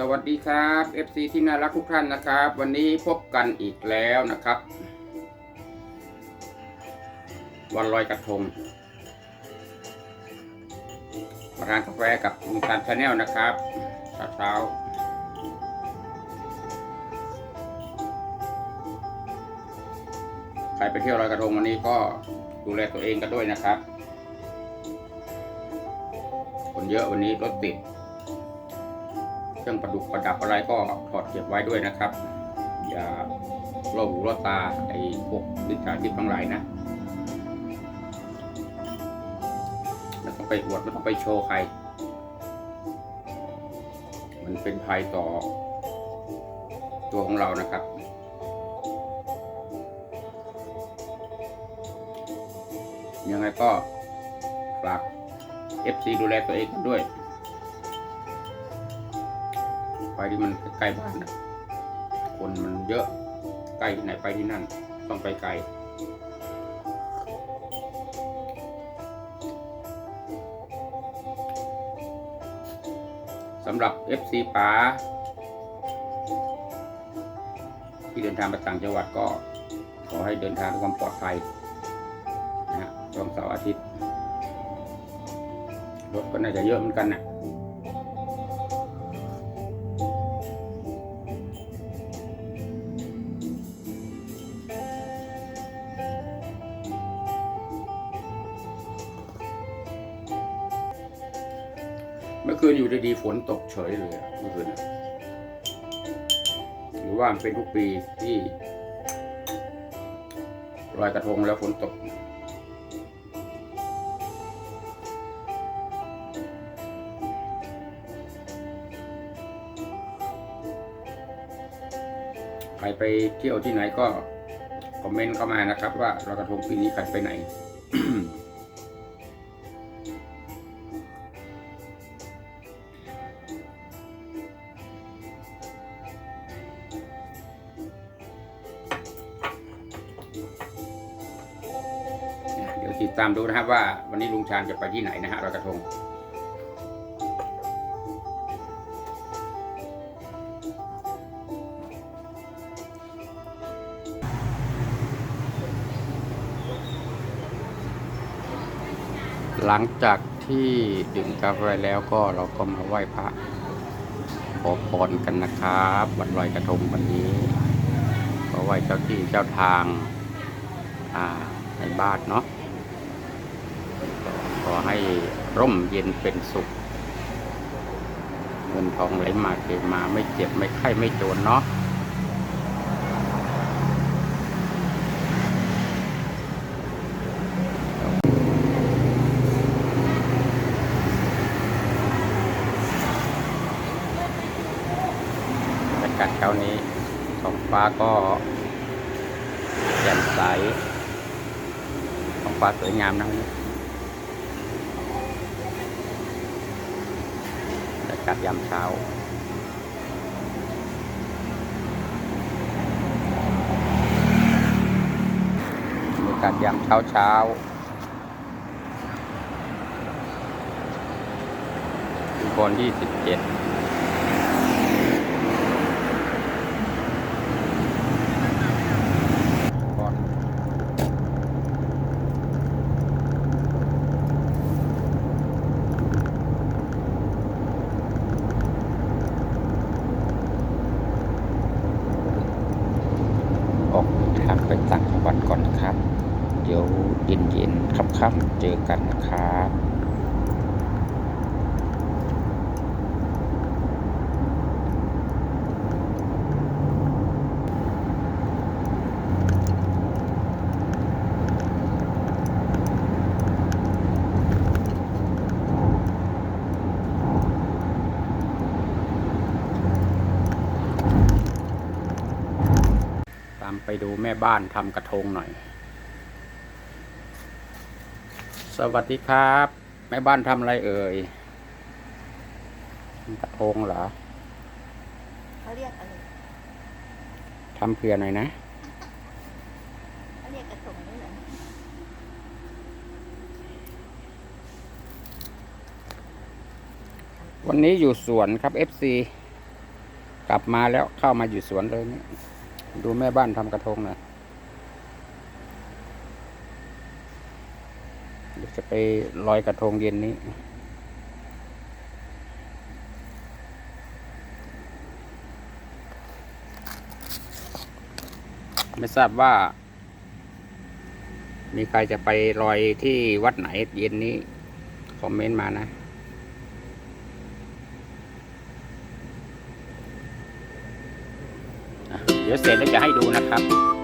สวัสดีครับ FC ที่น่ารักทุกท่านนะครับ วันนี้พบกันอีกแล้วนะครับ วันลอยกระทงมาทานกาแฟกับลุงตาลชาแนลนะครับเช้าเช้าใครไปเที่ยวลอยกระทงวันนี้ก็ดูแลตัวเองกันด้วยนะครับ คนเยอะวันนี้รถติด เครื่องประดุกประดับอะไรก็ถอดเก็บไว้ด้วยนะครับ อย่าล่อหูล่อตาไอ้พวกวิชาชีพทั้งหลายนะไม่ต้องไปอวดไม่ต้องไปโชว์ใคร มันเป็นภัยต่อ ตัวของเรานะครับยังไงก็ฝาก FC ดูแลตัวเองกันด้วย ที่มันใกล้บ้านนะคนมันเยอะใกล้ที่ไหนไปที่นั่น ต้องไปไกลสำหรับ FC ป๋าที่เดินทางไปต่างจังหวัดก็ขอให้เดินทางด้วยความปลอดภัยนะฮะช่วงเสาร์อาทิตย์ รถก็น่าจะเยอะเหมือนกันนะ อคืนอยู่ดีๆฝนตกเฉยเลยเมื่อคืนอหรือว่าเป็นทุกปีที่ลอยกระทงแล้วฝนตก ใครไปเที่ยวที่ไหนก็ คอมเมนต์เข้ามานะครับ ว่าลอยกระทงปีนี้ใครไปไหน ดูนะครับว่าวันนี้ลุงชาญจะไปที่ไหนนะฮะลอยกระทงหลังจากที่ดื่มกาแฟแล้วก็เราก็มาไหว้พระขอพรกันนะครับวันลอยกระทงวันนี้ขอไหว้เจ้าที่เจ้าทางอ่าในบ้านเนาะ ขอให้ร่มเย็นเป็นสุข เงินทองไหลมาเทมาไม่เจ็บไม่ไข้ไม่โจนเนาะบรรยากาศเช้านี้ท้องฟ้าก็แจ่มใสท้องฟ้าสวยงามนะวันนี้บรรยากา ศยามเช้า บรรยากาศยามเช้าเช้าทุกคนที่สิบเจ็ด ก่อนออกทางไปต่างจังหวัดก่อนนะครับ เดี๋ยวเย็นๆค่ำๆเจอกันนะครับามไปดูแม่บ้านทำกระทงหน่อย สวัสดีครับ แม่บ้านทำอะไรเอ่ยกระทงเหรอเขาเรียกอะไรทำเพื่อหน่อยนะเขาเรียกกระทงด้วยเหรอวันนี้อยู่สวนครับเอฟซีกลับมาแล้วเข้ามาอยู่สวนเลยเนี่ย ดูแม่บ้านทำกระทงนะเดี๋ยวจะไปลอยกระทงเย็นนี้ ไม่ทราบว่า มีใครจะไปลอยที่วัดไหนเย็นนี้ คอมเมนต์มานะ เดี๋ยวเสร็จแล้วจะให้ดูนะครับ